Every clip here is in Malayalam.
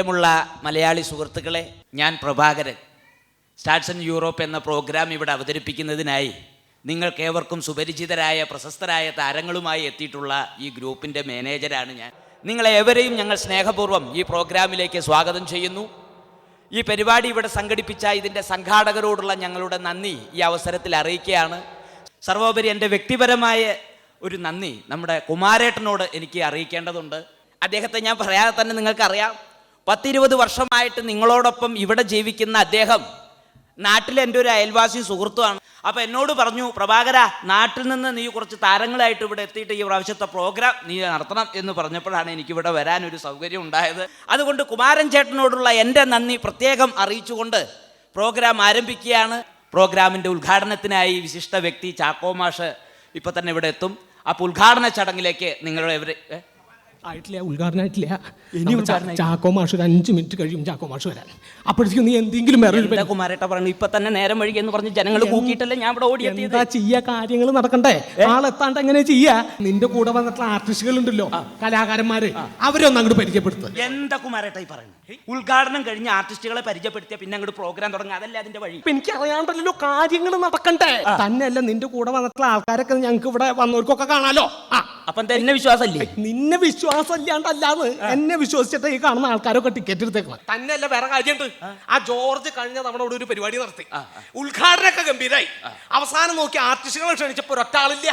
പ്രിയമുള്ള മലയാളി സുഹൃത്തുക്കളെ ഞാൻ പ്രഭാകരൻ. സ്റ്റാർട്സ് ഇൻ യൂറോപ്പ് എന്ന പ്രോഗ്രാം ഇവിടെ അവതരിപ്പിക്കുന്നതിനായി നിങ്ങൾക്കേവർക്കും സുപരിചിതരായ പ്രശസ്തരായ താരങ്ങളുമായി എത്തിയിട്ടുള്ള ഈ ഗ്രൂപ്പിന്റെ മാനേജരാണ് ഞാൻ. നിങ്ങളേവരെയും ഞങ്ങൾ സ്നേഹപൂർവം ഈ പ്രോഗ്രാമിലേക്ക് സ്വാഗതം ചെയ്യുന്നു. ഈ പരിപാടി ഇവിടെ സംഘടിപ്പിച്ച ഇതിന്റെ സംഘാടകരോടുള്ള ഞങ്ങളുടെ നന്ദി ഈ അവസരത്തിൽ അറിയിക്കുകയാണ്. സർവോപരി എന്റെ വ്യക്തിപരമായ ഒരു നന്ദി നമ്മുടെ കുമാരേട്ടനോട് എനിക്ക് അറിയിക്കേണ്ടതുണ്ട്. അദ്ദേഹത്തെ ഞാൻ പറയാതെ തന്നെ നിങ്ങൾക്കറിയാം. പത്തിരുപത് വർഷമായിട്ട് നിങ്ങളോടൊപ്പം ഇവിടെ ജീവിക്കുന്ന അദ്ദേഹം നാട്ടിൽ എന്റെ ഒരു അയൽവാസി സുഹൃത്തുമാണ് അപ്പോൾ എന്നോട് പറഞ്ഞു പ്രഭാകര നാട്ടിൽ നിന്ന് നീ കുറച്ച് താരങ്ങളായിട്ട് ഇവിടെ എത്തിയിട്ട് ഈ പ്രാവശ്യത്തെ പ്രോഗ്രാം നീ നടത്തണം എന്ന് പറഞ്ഞപ്പോഴാണ് എനിക്കിവിടെ വരാൻ ഒരു സൗകര്യം ഉണ്ടായത്. അതുകൊണ്ട് കുമാരൻ ചേട്ടനോടുള്ള എന്റെ നന്ദി പ്രത്യേകം അറിയിച്ചുകൊണ്ട് പ്രോഗ്രാം ആരംഭിക്കുകയാണ്. പ്രോഗ്രാമിന്റെ ഉദ്ഘാടനത്തിനായി വിശിഷ്ട വ്യക്തി ചാക്കോ മാഷ് ഇപ്പം തന്നെ ഇവിടെ എത്തും. അപ്പോൾ ഉദ്ഘാടന ചടങ്ങിലേക്ക് നിങ്ങളുടെ ആയിട്ടില്ല ഉദ്ഘാടനമായിട്ടില്ല ഇനി ഉദ്ഘാടനം ചാക്കോ മാഷ് ഒരു അഞ്ച് മിനിറ്റ് കഴിയും ചാക്കോ മാഷ് വരാൻ. അപ്പോഴത്തേക്കും നീ എന്തെങ്കിലും വേറെ കുമാരേട്ട പറഞ്ഞു ഇപ്പൊ തന്നെ നേരം വഴുകി എന്ന് പറഞ്ഞ് ജനങ്ങൾ കൂക്കിയിട്ടല്ലേ ഞാൻ ഇവിടെ ഓടി എന്താ ചെയ്യാ? കാര്യങ്ങൾ നടക്കണ്ടേ? ആളെത്താണ്ട് എങ്ങനെ ചെയ്യാ? നിന്റെ കൂടെ വന്നിട്ടുള്ള ആർട്ടിസ്റ്റുകൾ ഉണ്ടല്ലോ കലാകാരന്മാര്. അവരൊന്നും അങ്ങോട്ട് പരിചയപ്പെടുത്തുക എന്താ കുമാരേട്ട ഈ പറയുന്നത്? ഉദ്ഘാടനം കഴിഞ്ഞ് ആർട്ടിസ്റ്റുകളെ പരിചയപ്പെടുത്തിയ പിന്നെ അങ്ങോട്ട് പ്രോഗ്രാം തുടങ്ങുക. അതല്ല അതിന്റെ വഴി? എനിക്ക് അറിയാണ്ടല്ലോ കാര്യങ്ങൾ നടക്കണ്ടേ? തന്നെയല്ല നിന്റെ കൂടെ വന്നിട്ടുള്ള ആൾക്കാരൊക്കെ ഞങ്ങൾക്ക് ഇവിടെ വന്നവർക്കൊക്കെ കാണാലോ? ആ. അപ്പൊ എന്താ എന്നെ വിശ്വാസമല്ലേ? നിന്നെ വിശ്വാസമില്ലാണ്ടല്ലാന്ന് എന്നെ വിശ്വസിച്ചിട്ട് ഈ കാണുന്ന ആൾക്കാരൊക്കെ ടിക്കറ്റ് എടുത്തേക്കണം തന്നെയല്ല വേറെ കാര്യമുണ്ട്. ആ. ജോർജ് കഴിഞ്ഞ നമ്മുടെ ഇവിടെ ഒരു പരിപാടി നടത്തി. ഉദ്ഘാടനമൊക്കെ ഗംഭീരായി. അവസാനം നോക്കി ആർട്ടിസ്റ്റുകളെ ക്ഷണിച്ചപ്പോ ഒരൊറ്റ ആളില്ല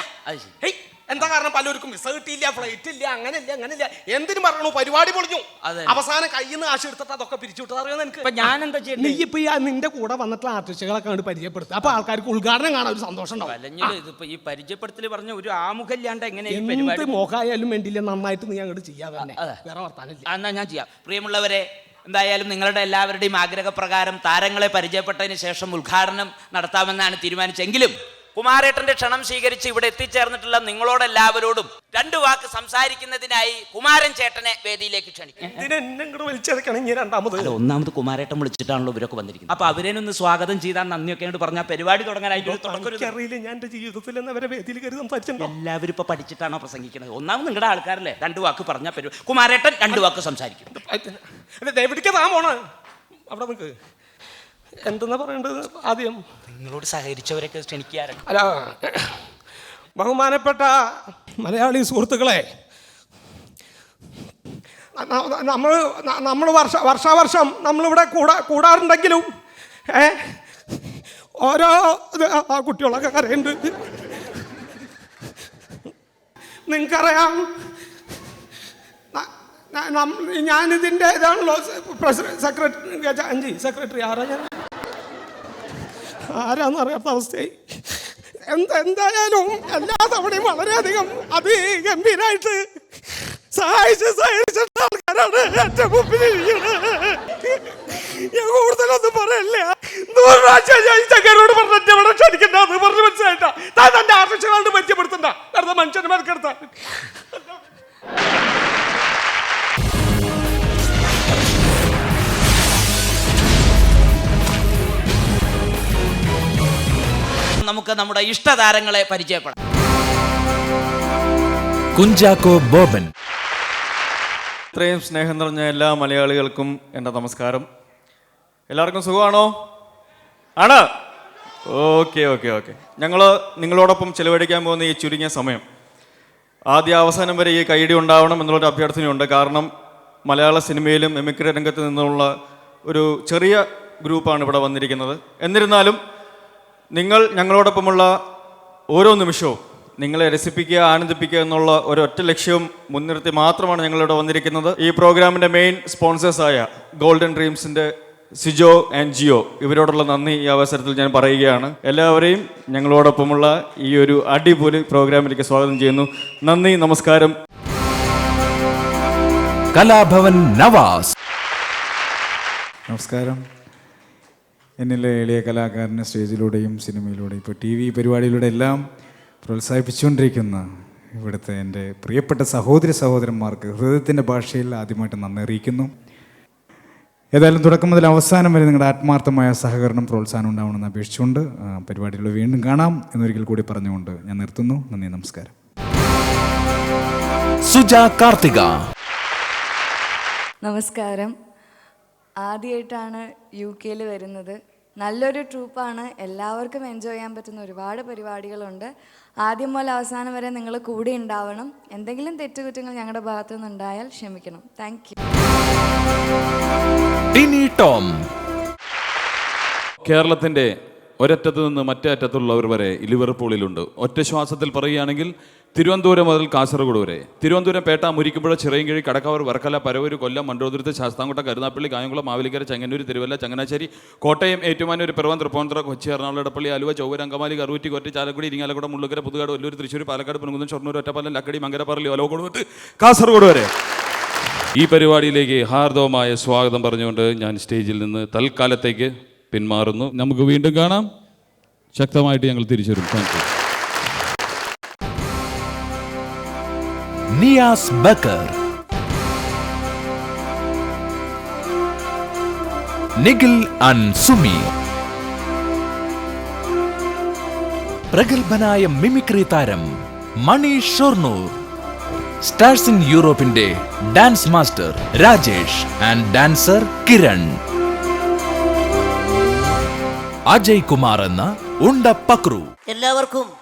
ഹേയ്, എന്താ കാരണം? പലർക്കും വിസ കിട്ടിയില്ല ഫ്ലൈറ്റ് ഇല്ല അങ്ങനെയില്ല അങ്ങനെയില്ല. എന്തിനു പറയണു പരിപാടി പൊളിഞ്ഞു. അതെ. അവസാനം കയ്യിൽ നിന്ന് കാശ് എടുത്തിട്ട് അതൊക്കെ പിരിച്ചുവിട്ടത് അറിയാം ഇപ്പൊ നിനക്ക് ഞാൻ എന്താ നീ ചെയ്യണ്ടേ ഇപ്പൊ ഈ നിന്റെ കൂടെ വന്നിട്ടുള്ള ആർട്ടിസ്റ്റുകളെ കണ്ട് പരിചയപ്പെടുത്തുക അപ്പൊ ആൾക്കാർക്ക് ഉദ്ഘാടനം കാണാൻ ഒരു സന്തോഷം ഉണ്ടാവും. വലഞ്ഞിൽ ഇതിപ്പോ ഈ പരിചയപ്പെടുത്തൽ പറഞ്ഞ ഒരു ആമുഖല്ലാണ്ട് എങ്ങനെ ഈ എന്ത് പരിപാടി മോഹായാലും വേണ്ടിയില്ല നന്നായിട്ട് നീ അങ്ങോട്ട് ചെയ്യാതെ തന്നെ. അതെ. വേറെ വർത്താനില്ല ആ, എന്നാ ഞാൻ ചെയ്യാം. പ്രിയമുള്ളവരെ എന്തായാലും നിങ്ങളുടെ എല്ലാവരുടെയും ആഗ്രഹപ്രകാരം താരങ്ങളെ പരിചയപ്പെട്ടതിന് ശേഷം ഉദ്ഘാടനം നടത്താമെന്നാണ് തീരുമാനിച്ചെങ്കിലും കുമാരേട്ടന്റെ ക്ഷണം സ്വീകരിച്ച് ഇവിടെ എത്തിച്ചേർന്നിട്ടുള്ള നിങ്ങളോടെല്ലാവരോടും രണ്ടു വാക്ക് സംസാരിക്കുന്നതിനായി കുമാരൻ ചേട്ടനെ വേദിയിലേക്ക് ക്ഷണിക്കും ഒന്നാമത് കുമാരേട്ടൻ വിളിച്ചിട്ടാണല്ലോ ഇവരൊക്കെ വന്നിരിക്കുന്നത്. അപ്പൊ അവരേനൊന്ന് സ്വാഗതം ചെയ്താൽ നന്ദിയൊക്കെ പറഞ്ഞ പരിപാടി തുടങ്ങാനായിട്ട് ഞാൻ എന്റെ ജീവിതത്തിൽ എന്ന് അവരെ വേദിയിൽ കയറി സംസാരിച്ചിട്ടുണ്ടോ? എല്ലാവരും ഇപ്പൊ പഠിച്ചിട്ടാണോ പ്രസംഗിക്കുന്നത് ഒന്നാമത് നിങ്ങളുടെ ആൾക്കാരല്ലേ? രണ്ടു വാക്ക് പറഞ്ഞ പരിപാടി കുമാരേട്ടൻ രണ്ടു വാക്ക് സംസാരിക്കും. അവിടെ നിൽക്ക് എന്തെന്നാ പറയേണ്ടത് ആദ്യം? നിങ്ങളോട് സഹകരിച്ചവരൊക്കെ ക്ഷണിക്കാറുണ്ട് അല്ല ബഹുമാനപ്പെട്ട മലയാളി സുഹൃത്തുക്കളെ നമ്മൾ നമ്മൾ വർഷ വർഷാവർഷം നമ്മളിവിടെ കൂടാ കൂടാറുണ്ടെങ്കിലും ഏ ഓരോ ആ കുട്ടികളൊക്കെ കരയുണ്ട് നിങ്ങൾക്കറിയാം ഞാനിതിന്റെ ഇതാണല്ലോ പ്രസിഡന്റ് സെക്രട്ടറി അഞ്ചി സെക്രട്ടറി ആരാ ഞാൻ? ആരാന്ന് അറിയാത്ത അവസ്ഥയായി. എന്ത് എന്തായാലും എല്ലാ തവണയും വളരെയധികം അതിഗംഭീരായിട്ട് സഹായിച്ച് സഹായിച്ചിട്ട് ആൾക്കാരാണ് എന്റെ മുമ്പിലിരിക്കുന്നത് ഞാൻ കൂടുതലൊന്നും പറയല്ല നൂറ് പ്രാവശ്യം ഞാൻ നമ്മുടെ ഇഷ്ടതാരങ്ങളെ പരിചയപ്പെടാം. കുഞ്ചാക്കോ ബോബൻ. ഇത്രയും സ്നേഹം നിറഞ്ഞ എല്ലാ മലയാളികൾക്കും എന്റെ നമസ്കാരം. എല്ലാവർക്കും സുഖമാണോ? ആണ്. Okay okay okay. ഞങ്ങൾ നിങ്ങളോടൊപ്പം ചെലവഴിക്കാൻ പോകുന്ന ഈ ചുരുങ്ങിയ സമയം. ആദ്യ അവസാനം വരെ ഈ കൈയടി ഉണ്ടാവണം എന്നുള്ളൊരു അഭ്യർത്ഥനയുണ്ട് കാരണം മലയാള സിനിമയിലും എമിക്രി രംഗത്ത് നിന്നുള്ള ഒരു ചെറിയ ഗ്രൂപ്പാണ് ഇവിടെ വന്നിരിക്കുന്നത്. എന്നിരുന്നാലും നിങ്ങൾ ഞങ്ങളോടൊപ്പമുള്ള ഓരോ നിമിഷവും നിങ്ങളെ രസിപ്പിക്കുക ആനന്ദിപ്പിക്കുക എന്നുള്ള ഒരൊറ്റ ലക്ഷ്യവും മുൻനിർത്തി മാത്രമാണ് ഞങ്ങളിവിടെ വന്നിരിക്കുന്നത്. ഈ പ്രോഗ്രാമിന്റെ മെയിൻ സ്പോൺസേഴ്സായ ഗോൾഡൻ ഡ്രീംസിന്റെ സിജോ ആൻഡ് ജിയോ ഇവരോടുള്ള നന്ദി ഈ അവസരത്തിൽ ഞാൻ പറയുകയാണ്. എല്ലാവരെയും ഞങ്ങളോടൊപ്പമുള്ള ഈ ഒരു അടിപൊളി പ്രോഗ്രാമിലേക്ക് സ്വാഗതം ചെയ്യുന്നു. നന്ദി നമസ്കാരം. കലാഭവൻ നവാസ്. നമസ്കാരം. എന്നിലെ എളിയ കലാകാരനെ സ്റ്റേജിലൂടെയും സിനിമയിലൂടെയും ഇപ്പോൾ ടി വി പരിപാടിയിലൂടെ എല്ലാം പ്രോത്സാഹിപ്പിച്ചുകൊണ്ടിരിക്കുന്ന ഇവിടുത്തെ എന്റെ പ്രിയപ്പെട്ട സഹോദരി സഹോദരന്മാർക്ക് ഹൃദയത്തിന്റെ ഭാഷയിൽ ആദ്യമായിട്ട് നന്ദി അറിയിക്കുന്നു. ഏതായാലും തുടക്കം മുതൽ അവസാനം വരെ നിങ്ങളുടെ ആത്മാർത്ഥമായ സഹകരണം പ്രോത്സാഹനം ഉണ്ടാവണമെന്ന് അപേക്ഷിച്ചുകൊണ്ട് പരിപാടികൾ വീണ്ടും കാണാം എന്നൊരിക്കൽ കൂടി പറഞ്ഞുകൊണ്ട് ഞാൻ നിർത്തുന്നു. നന്ദി നമസ്കാരം. സുജ കാർത്തിക. നമസ്കാരം. ആദ്യമായിട്ടാണ് യു കെയിൽ വരുന്നത്. നല്ലൊരു ട്രൂപ്പാണ്. എല്ലാവർക്കും എൻജോയ് ചെയ്യാൻ പറ്റുന്ന ഒരുപാട് പരിപാടികളുണ്ട്. ആദ്യം മുതൽ അവസാനം വരെ നിങ്ങൾ കൂടെ ഉണ്ടാവണം. എന്തെങ്കിലും തെറ്റുകുറ്റങ്ങൾ ഞങ്ങളുടെ ഭാഗത്തു നിന്നുണ്ടായാൽ ക്ഷമിക്കണം. താങ്ക് യു കേരളത്തിന്റെ ഒരറ്റത്ത് നിന്ന് മറ്റേ അറ്റത്തുള്ളവർ വരെ ലിവർപൂളിലുണ്ട് ഒറ്റ ശ്വാസത്തിൽ പറയുകയാണെങ്കിൽ തിരുവനന്തപുരം മുതൽ കാസർഗോഡ് വരെ. തിരുവനന്തപുരം പേട്ട മുരിക്കുമ്പുഴ ചിറയൻകിഴി കടക്കാവർ വർക്കല പരവൂര് കൊല്ലം മണ്ടോതുരുത്ത് ശാസ്താംകോട്ട കരുനാപ്പള്ളി കായംകുളം മാവേലിക്കര ചെങ്ങന്നൂർ തിരുവല്ല ചങ്ങനാശ്ശേരി കോട്ടയം ഏറ്റുമാനൂർ പിറവം തൃപ്പൂണിത്തുറ കൊച്ചി എറണാകുളം ഇടപ്പള്ളി ആലുവ ചൊവ്വൂർ അങ്കമാലി കറുവറ്റി കൊറ്റി ചാലക്കുടി ഇരിങ്ങാലക്കുട മുള്ളുകര പുതുകാട് വല്ലൂർ തൃശ്ശൂർ പാലക്കാട് പുനകുന്നം ഷൊർണൂർ ഒറ്റപ്പാലം ലക്കടി മങ്കരപ്പള്ളി ഒലോകോട് തൊട്ട് കാസർഗോഡ് വരെ. ഈ പരിപാടിയിലേക്ക് ഹാർദവമായ സ്വാഗതം പറഞ്ഞുകൊണ്ട് ഞാൻ സ്റ്റേജിൽ നിന്ന് തൽക്കാലത്തേക്ക് പിന്മാറുന്നു. നമുക്ക് വീണ്ടും കാണാം. ശക്തമായിട്ട് ഞങ്ങൾ തിരിച്ചു വരും താങ്ക് യു നിയാസ് ബക്കർ. നിഖിൽ സുമി. പ്രഗത്ഭനായ മിമിക്രി താരം മണി ഷൊർണൂർ. സ്റ്റാർസ് ഇൻ യൂറോപ്പിന്റെ dance master Rajesh and dancer Kiran. Ajay Kumar എന്ന ഉണ്ട പക്രു എല്ലാവർക്കും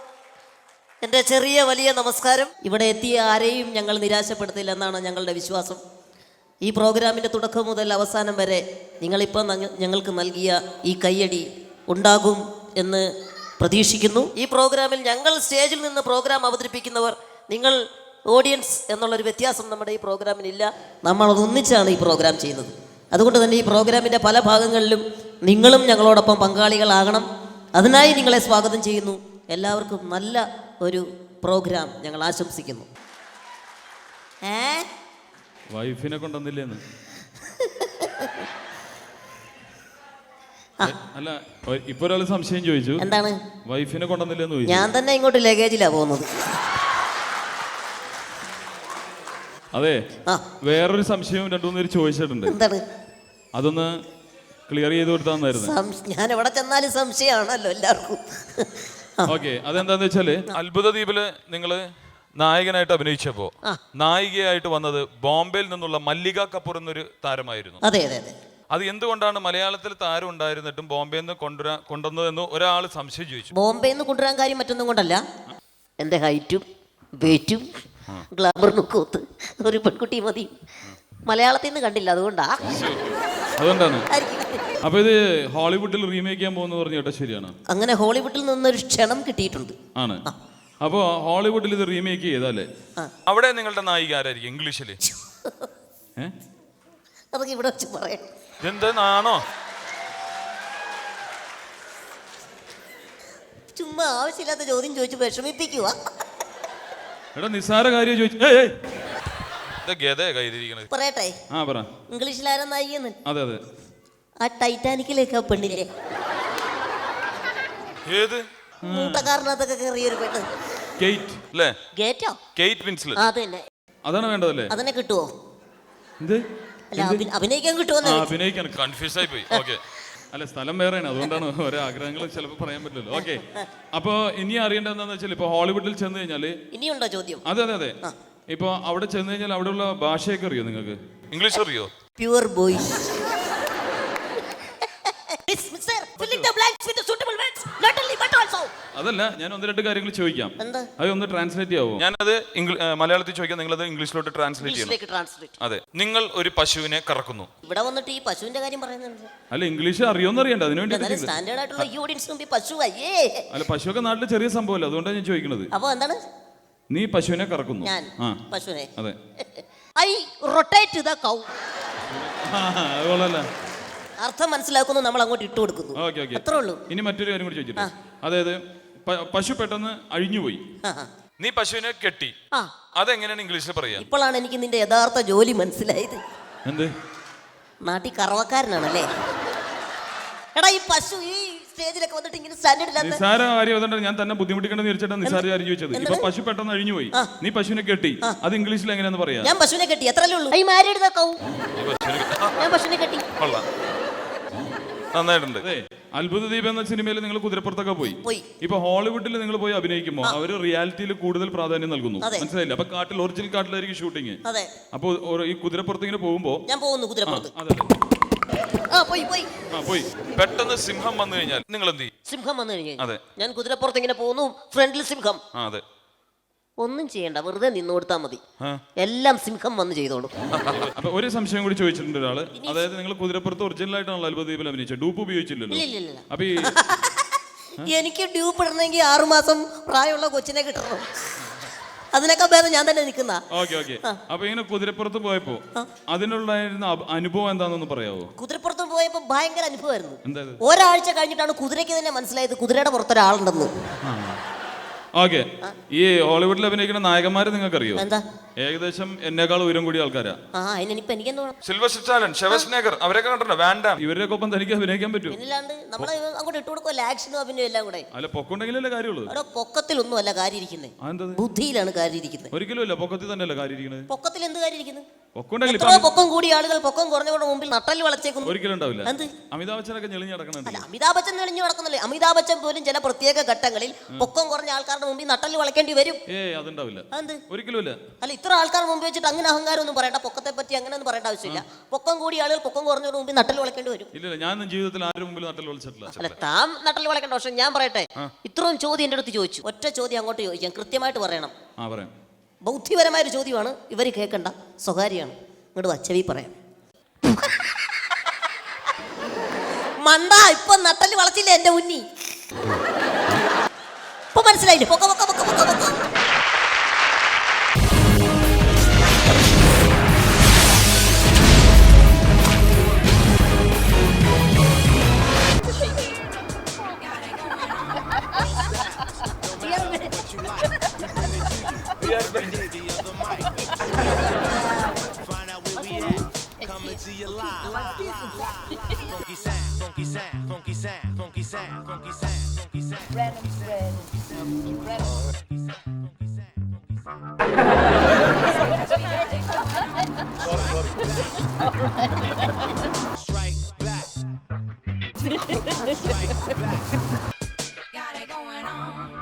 എന്റെ ചെറിയ വലിയ നമസ്കാരം. ഇവിടെ എത്തിയ ആരെയും ഞങ്ങൾ നിരാശപ്പെടുത്തില്ല എന്നാണ് ഞങ്ങളുടെ വിശ്വാസം. ഈ പ്രോഗ്രാമിന്റെ തുടക്കം മുതൽ അവസാനം വരെ നിങ്ങളിപ്പോൾ നങ്ങ- ഞങ്ങൾക്ക് നൽകിയ ഈ കയ്യടി ഉണ്ടാകും എന്ന് പ്രതീക്ഷിക്കുന്നു. ഈ പ്രോഗ്രാമിൽ ഞങ്ങൾ സ്റ്റേജിൽ നിന്ന് പ്രോഗ്രാം അവതരിപ്പിക്കുന്നവർ നിങ്ങൾ ഓഡിയൻസ് എന്നുള്ളൊരു വ്യത്യാസം നമ്മുടെ ഈ പ്രോഗ്രാമിനില്ല. നമ്മളതൊന്നിച്ചാണ് ഈ പ്രോഗ്രാം ചെയ്യുന്നത്. അതുകൊണ്ട് തന്നെ ഈ പ്രോഗ്രാമിന്റെ പല ഭാഗങ്ങളിലും നിങ്ങളും ഞങ്ങളോടൊപ്പം പങ്കാളികളാകണം. അതിനായി നിങ്ങളെ സ്വാഗതം ചെയ്യുന്നു. എല്ലാവർക്കും നല്ല ഒരു പ്രോഗ്രാം ഞങ്ങൾ ആശംസിക്കുന്നു. ഏ? വൈഫിനെ കൊണ്ടുവന്നില്ലേന്ന്. അല്ല ഇപ്പൊ ഒരാൾ സംശയം ചോദിച്ചു. എന്താണ്? വൈഫിനെ കൊണ്ടുവന്നില്ലെന്ന് ചോദിച്ചു. ഞാൻ തന്നെ ഇങ്ങോട്ട് ലഗേജിലാ പോകുന്നത്. അതെ വേറൊരു സംശയം രണ്ടു മൂന്ന് പേര് ചോദിച്ചിട്ടുണ്ട്. അതൊന്ന് ക്ലിയർ ചെയ്ത് കൊടുത്താന്നായിരുന്നു. ഞാൻ എവിടെ ചെന്നാലും സംശയമാണല്ലോ എല്ലാവർക്കും. ഓക്കെ അതെന്താന്ന് വെച്ചാൽ അത്ഭുത ദ്വീപിൽ നിങ്ങൾ നായകനായിട്ട് അഭിനയിച്ചപ്പോ നായികയായിട്ട് വന്നത് ബോംബെയിൽ നിന്നുള്ള മല്ലിക കപൂർ എന്നൊരു താരമായിരുന്നു. അതെ അതെ അതെ. അത് എന്തുകൊണ്ടാണ് മലയാളത്തിൽ താരം ഉണ്ടായിരുന്നിട്ടും ബോംബെയിൽ നിന്ന് കൊണ്ടുവരാൻ കൊണ്ടുവന്നതെന്ന് ഒരാൾ സംശയം ചോദിച്ചു? ബോംബെയിൽ നിന്ന് കൊണ്ടുവരാൻ കാര്യം മറ്റൊന്നും കൊണ്ടല്ല. എന്റെ ഹൈറ്റും വെയിറ്റും ഗ്ലാമറിനും കൊത്ത് ഒരു പെൺകുട്ടി മതി. മലയാളത്തിൽ നിന്ന് കണ്ടില്ല അതുകൊണ്ടാ. അതുകൊണ്ടാണ്. അപ്പൊ ഇത് ഹോളിവുഡിൽ റീമേക്ക് ചെയ്യാൻ പോകുന്നു പറഞ്ഞു കേട്ടോ ശരിയാണ്. അങ്ങനെ ഹോളിവുഡിൽ നിന്നൊരു ക്ഷണം കിട്ടിയിട്ടുണ്ട്. ആണ്. അപ്പോ ഹോളിവുഡിൽ ഇത് റീമേക്ക് ചെയ്തല്ലേ. അവിടെ നിങ്ങളുടെ നായിക ആരായിരിക്കും? ഇംഗ്ലീഷിൽ. അതൊക്കെ ഇവിടെ വെച്ച് പറയാം. ഇതെന്താണോ ചുമ്മാ ആവശ്യമില്ലാത്ത ചോദ്യം ചോദിച്ചു വിഷമിപ്പിക്കുക എടാ നിസ്സാര കാര്യം ചോദിച്ചു പറയട്ടെ. ആ പറ. ഇംഗ്ലീഷിലാരാ നായികന്ന് അതെ അതെ. ആ ടൈറ്റാനിക്കിലേക്ക് ആ പെണ്ണില്ലേ? ഏത്? മൂട്ടക്കാരനകത്തൊക്കെ കയറിയൊരു പെണ്ണ്. കെയ്റ്റ് അല്ലേ? ഗേറ്റോ? കെയ്റ്റ് വിൻസ്ലെറ്റ് ആ, അത് തന്നെ അതാണ് വേണ്ടതല്ലേ? അതന്നെ കിട്ടുവോ? എന്ത്? അല്ല അഭി- അഭിനയിക്കാൻ ആ അഭിനയിക്കാൻ കൺഫ്യൂസ് ആയി പോയി. ഓക്കെ അല്ല സ്ഥലം വേറെയാണ്. അതുകൊണ്ടാണ് ഓരോ ആഗ്രഹങ്ങൾ ചിലപ്പോൾ പറയാൻ പറ്റില്ലല്ലോ. ഓക്കെ അപ്പോൾ ഇനി അറിയേണ്ടത് എന്താണെന്ന് വെച്ചാൽ ഇപ്പൊ ഹോളിവുഡിൽ ചെന്ന് കഴിഞ്ഞാൽ ഇനിയുണ്ടോ ചോദ്യം? അതെ അതെ അതെ. ഇപ്പൊ അവിടെ ചെന്ന് കഴിഞ്ഞാൽ അവിടെയുള്ള ഭാഷയൊക്കെ അറിയോ നിങ്ങൾക്ക്? ഇംഗ്ലീഷ് അറിയോ? Pure boy filling the blanks with the suitable words, not only but also. അതല്ല ഞാൻ ഒന്ന് രണ്ട് കാര്യങ്ങൾ ചോദിക്കാം. എന്താ? അത് ഒന്ന് ട്രാൻസ്ലേറ്റ് ചെയ്യാവോ? ഞാനത് ഇംഗ്ല- ഏ, മലയാളത്തിൽ ചോദിക്കാം. നിങ്ങളത് ഇംഗ്ലീഷിലോട്ട് ട്രാൻസ്ലേറ്റ് ചെയ്യണം. ഇംഗ്ലീഷിലേക്ക് ട്രാൻസ്ലേറ്റ് അതെ. നിങ്ങൾ ഒരു പശുവിനെ കറക്കുന്നു. ഇവിടെ വന്നിട്ട് ഈ പശുവിന്റെ കാര്യം പറയുന്നുണ്ട്. അല്ല ഇംഗ്ലീഷ് അറിയോന്ന് അറിയണ്ട. അതിനു വേണ്ടി സ്റ്റാൻഡേർഡ് ആയിട്ടുള്ള ഈ ഓഡിയൻസ് മുമ്പിൽ പശു അയ്യേ അല്ല പശുവൊക്കെ നാട്ടിൽ ചെറിയ സംഭവമല്ല? അതുകൊണ്ടാണ് ഞാൻ ചോദിക്കുന്നത് അപ്പൊ എന്താണ്? നീ പശുവിനെ കറക്കുന്നു. ഞാൻ ആ പശുവിനെ. അതെ. ഐ റൊട്ടേറ്റ് ദ കൗ ആ, അത് കൊള്ളാല്ല അർത്ഥം മനസ്സിലാക്കുന്നു നമ്മൾ അങ്ങോട്ട് ഇട്ട് കൊടുക്കുന്നു. Okay okay. അത്രേ ഉള്ളൂ. ഇനി മറ്റൊരു കാര്യം കൂടി ചോദിച്ചിട്ട് അതായത് പ- പശു പെട്ടെന്ന് അഴിഞ്ഞുപോയി. ആ, ആ. നീ പശുവിനെ കെട്ടി. ആ. അതെങ്ങനെയാണ് ഇംഗ്ലീഷിൽ പറയാ? ഇപ്പോഴാണ് എനിക്ക് നിന്റെ യഥാർത്ഥ ജോലി മനസ്സിലായത്. എന്ത്? നാട്ടിൽ കറവക്കാരനാണല്ലേ? എടാ ഈ പശു ഈ സ്റ്റേജിലൊക്കെ വന്നിട്ട് ഇങ്ങനെ സ്റ്റാൻഡേർഡ് ഇല്ലാത്ത നിസാര കാര്യം അതുകൊണ്ട് ഞാൻ തന്നെ ബുദ്ധിമുട്ടിക്കേണ്ടെന്ന് വിചാരിച്ചിട്ടാണ് നിസ്സാര കാര്യം ചോദിച്ചത്. ഇപ്പൊ പശു പെട്ടെന്ന് അഴിഞ്ഞുപോയി. നീ പശുവിനെ കെട്ടി. അത് ഇംഗ്ലീഷിൽ എങ്ങനെയാന്ന് പറയാ? ഞാൻ പശുവിനെ കെട്ടി. അത്രല്ലേ ഉള്ളൂ. ഐ മാരീഡ് കൗ ഞാൻ പശുവിനെ കെട്ടി. കൊള്ളാം. നന്നായിട്ടുണ്ട്. അതെ അത്ഭുത ദീപം എന്ന സിനിമയിൽ നിങ്ങൾ കുതിരപ്പുറത്തൊക്കെ പോയി. പോയി. ഇപ്പൊ ഹോളിവുഡിൽ നിങ്ങൾ പോയി അഭിനയിക്കുമ്പോൾ അവർ റിയാലിറ്റിയിൽ കൂടുതൽ പ്രാധാന്യം നൽകുന്നു. അതെ. മനസ്സിലായില്ല? അപ്പൊ കാട്ടിൽ ഒറിജിനൽ കാട്ടിലായിരിക്കും ഷൂട്ടിങ്. അതെ. അപ്പൊ ഈ കുതിരപ്പുറത്ത് ഇങ്ങനെ പോകുമ്പോ ഞാൻ പോകുന്നു കുതിരപ്പുറത്ത്. അതെ ആ പോയി പോയി. ആ പോയി. പെട്ടെന്ന് സിംഹം വന്നു കഴിഞ്ഞാൽ നിങ്ങൾ എന്ത് ചെയ്യും? സിംഹം വന്നു കഴിഞ്ഞാൽ അതെ. ഞാൻ കുതിരപ്പുറത്ത് ഇങ്ങനെ പോകുന്നു ഫ്രണ്ടിൽ സിംഹം. ആ അതെ. ഒന്നും ചെയ്യണ്ട വെറുതെ നിന്ന് കൊടുത്താൽ മതി. എല്ലാം സിംഹം വന്ന് ചെയ്തോളും. അപ്പൊ ഒരു സംശയം കൂടി ചോദിച്ചിട്ടുണ്ട് ഒരാൾ. അതായത് നിങ്ങൾ കുതിരപ്പുറത്ത് ഒറിജിനൽ ആയിട്ടാണല്ലോ അത്ഭുതീപിൽ അഭിനയിച്ചത്. ഡൂപ്പ് ഉപയോഗിച്ചില്ലല്ലോ. അപ്പൊ ഈ എനിക്ക് ഡ്യൂപ്പ് ഇടണമെങ്കിൽ ആറുമാസം പ്രായമുള്ള കൊച്ചിനെ കിട്ടണം. അതിനൊക്കെ ഭേദം ഞാൻ തന്നെ നിൽക്കുന്ന ഓക്കെ ഓക്കെ. അപ്പൊ ഇങ്ങനെ കുതിരപ്പുറത്ത് പോയപ്പോ അഭ- അനുഭവം എന്താണെന്ന് പറയാവോ? കുതിരപ്പുറത്ത് പോയപ്പോൾ ഭയങ്കര അനുഭവമായിരുന്നു? ഒരാഴ്ച കഴിഞ്ഞിട്ടാണ് കുതിരയ്ക്ക് തന്നെ മനസ്സിലായത് കുതിരയുടെ പുറത്തൊരാളുണ്ടെന്ന്. ഓക്കെ ഈ ഹോളിവുഡിൽ അഭിനയിക്കുന്ന നായകന്മാരെ നിങ്ങൾക്കറിയോ? എന്താ? ഏകദേശം എന്നേക്കാൾ ഉയരം കൂടിയ ആൾക്കാരാ. ആ അതിനിപ്പോ എനിക്കെന്ത് സിൽവർ സ്റ്റാലൻ ഷെവസ്നേഗർ അവരൊക്കെ വേണ്ട ഇവരുടെ ഒപ്പം തനിക്ക് അഭിനയിക്കാൻ പറ്റും നമ്മൾ അങ്ങോട്ട് ഇട്ട് കൊടുക്കുമല്ലോ ആക്ഷനും അഭിനയം എല്ലാം കൂടെ. അല്ല പൊക്കുണ്ടെങ്കിലല്ലേ കാര്യമുള്ളൂ അവിടെ പൊക്കത്തിലൊന്നും അല്ല കാര്യം ഇരിക്കുന്നത് ബുദ്ധിയിലാണ് കാര്യം ഇരിക്കുന്നത് ഒരിക്കലും ഇല്ല പൊക്കത്തിൽ തന്നെയല്ലേ കാര്യം ഇരിക്കുന്നത് പൊക്കത്തിൽ എന്ത് കാര്യം ഇരിക്കുന്നത് എത്രയോ പൊക്കം കൂടിയ ആളുകൾ പൊക്കം കുറഞ്ഞവരുടെ മുമ്പിൽ നട്ടൽ വളച്ചേക്കുന്നു ഒരിക്കലും ഉണ്ടാവില്ല. എന്ത്? അമിതാഭ് ബച്ചനൊക്കെ ഞെളിഞ്ഞ് നടക്കണുണ്ട് അല്ല അമിതാഭ് ബച്ചൻ തെളിഞ്ഞു നടക്കുന്നില്ലേ? അമിതാഭ് ബച്ചൻ പോലും ചില പ്രത്യേക ഘട്ടങ്ങളിൽ പൊക്കം കുറഞ്ഞ ആൾക്കാരുടെ മുമ്പിൽ നട്ടൽ വളയ്ക്കേണ്ടി വരും. ഏയ് അതുണ്ടാവില്ല. എന്ത് ഒരിക്കലും ഇല്ല. അല്ല ഇത്ര ആൾക്കാർ മുമ്പ് വെച്ചിട്ട് അങ്ങനെ അഹങ്കാരം ഒന്നും പറയണ്ട. പൊക്കത്തെ പറ്റി അങ്ങനെ ഒന്നും പറയേണ്ട ആവശ്യമില്ല. പൊക്കം കൂടിയ ആളുകൾ പൊക്കം കുറഞ്ഞവരുടെ മുമ്പിൽ നട്ടൽ വളയ്ക്കേണ്ടി വരും. ഇല്ലില്ല ഞാൻ ജീവിതത്തിൽ ആരുടെ മുമ്പിൽ നട്ടൽ വിളിച്ചിട്ടില്ല അല്ല താൻ നട്ടൽ വളയ്ക്കേണ്ട പക്ഷെ ഞാൻ പറയട്ടെ? ഇത്രയും ചോദ്യം എന്റെ അടുത്ത് ചോദിച്ചു. ഒറ്റ ചോദ്യം അങ്ങോട്ട് ചോദിക്കാം. കൃത്യമായിട്ട് പറയണം. ആ പറയാം. ബൗദ്ധിപരമായ ഒരു ചോദ്യമാണ്. ഇവർ കേൾക്കണ്ട സ്വകാര്യമാണ് ഇങ്ങോട്ട് വച്ചവി പറയാം. മണ്ട ഇപ്പൊ നട്ടൽ വളച്ചില്ല എന്റെ ഉന്നി ഇപ്പൊ മനസ്സിലായില്ലേ? പൊക്ക പൊക്ക പൊക്ക പൊക്ക പൊക്ക.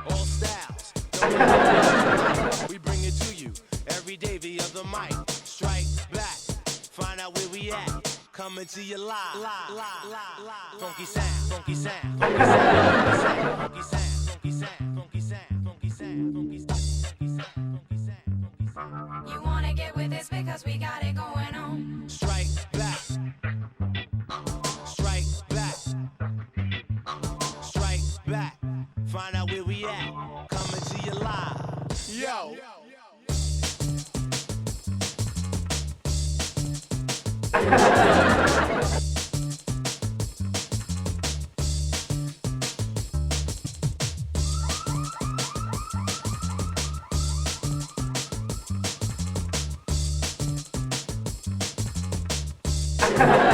All styles. we bring it to you every day via the mic. Strike back, find out where we at. Coming to you live. live, live, live. Funky sound, funky sound, funky sound, funky sound, funky sound, funky sound, funky sound, funky sound, funky sound, funky sound, funky sound. You wanna get with this because we got it Ha ha ha.